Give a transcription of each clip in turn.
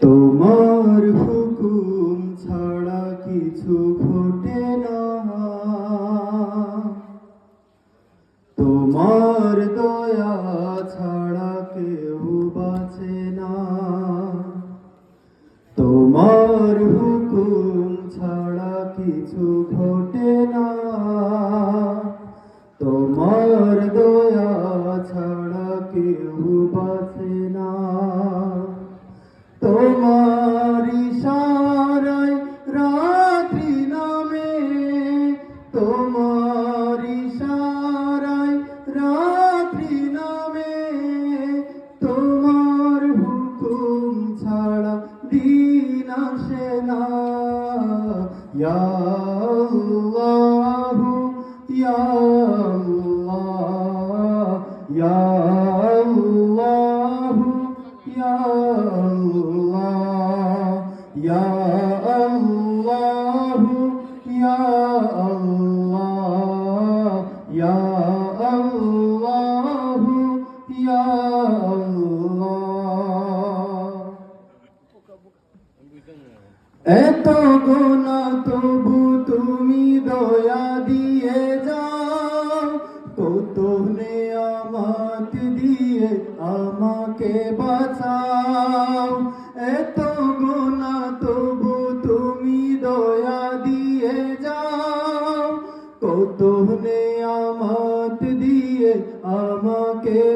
তোমার হুকুম ছাড়া কিছু ঘটে না। তোমার দয়া ছাড়া কেউ বাঁচে না। তোমার হুকুম ছাড়া কিছু ঘটে Ya Allahu Ya Allah Ya Allahu Ya Allah Ya Allahu Ya Allah Ya Allahu Ya Allah. Eto gun দয়া দিয়ে যাও। কত নেয়ামত দিয়ে আমাকে বাঁচাও। এত গোনা তবু তুমি দয়া দিয়ে যাও। কত নেয়ামত দিয়ে আমাকে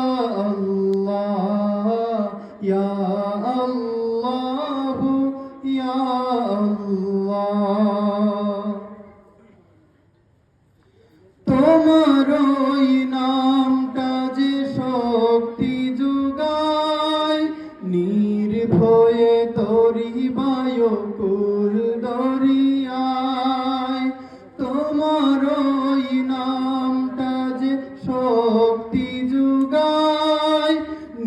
তরি বায়কুল দরিয়ায় তোমার ওই নামটা যে শক্তি যোগায়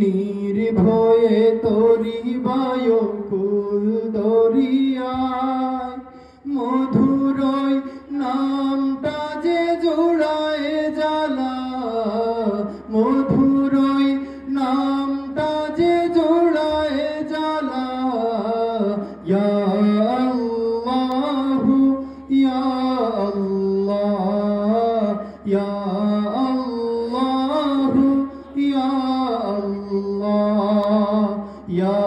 নির্ভয়ে তরি বায়কুল দরিয়ায়। يا الله يا الله يا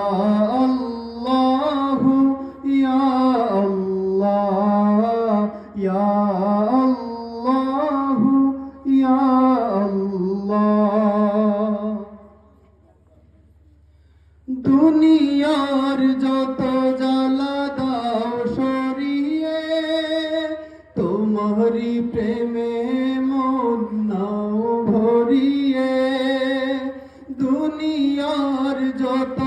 الله يا الله يا الله يا الله দুনিয়ার যত জ্বালা করি প্রেমে মন নাও ভরিয়ে দুনিয়ার যত